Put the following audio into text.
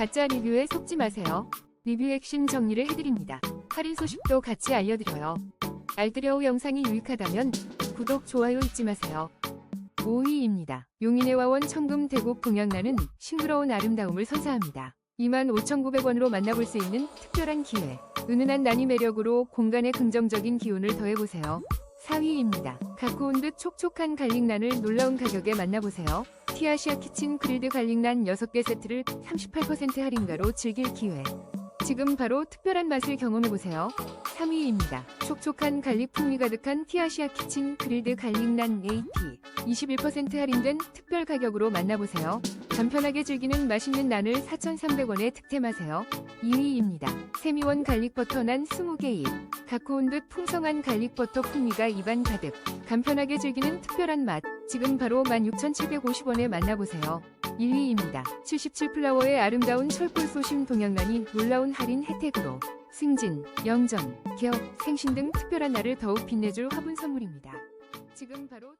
가짜 리뷰에 속지 마세요. 리뷰 핵심 정리를 해드립니다. 할인 소식도 같이 알려드려요. 알뜰여우 영상이 유익하다면 구독, 좋아요 잊지 마세요. 5위입니다. 용인의 와원 청금 대곡 동양나는 싱그러운 아름다움을 선사합니다. 25,900원으로 만나볼 수 있는 특별한 기회. 은은한 난이 매력으로 공간에 긍정적인 기운을 더해보세요. 4위입니다. 갖고 온듯 촉촉한 갈릭란을 놀라운 가격에 만나보세요. 티아시아 키친 그릴드 갈릭란 6개 세트를 38% 할인가로 즐길 기회. 지금 바로 특별한 맛을 경험해보세요. 3위입니다. 촉촉한 갈릭 풍미 가득한 티아시아 키친 그릴드 갈릭란 AP. 21% 할인된 특별 가격으로 만나보세요. 간편하게 즐기는 맛있는 난을 4,300원에 득템하세요. 2위입니다. 세미원 갈릭버터 난 20개 입. 갖고 온듯 풍성한 갈릭버터 풍미가 입안 가득. 간편하게 즐기는 특별한 맛. 지금 바로 16,750원에 만나보세요. 1위입니다. 77 플라워의 아름다운 철골 소심 동양란이 놀라운 할인 혜택으로 승진, 영전, 기업, 생신 등 특별한 날을 더욱 빛내줄 화분 선물입니다. 지금 바로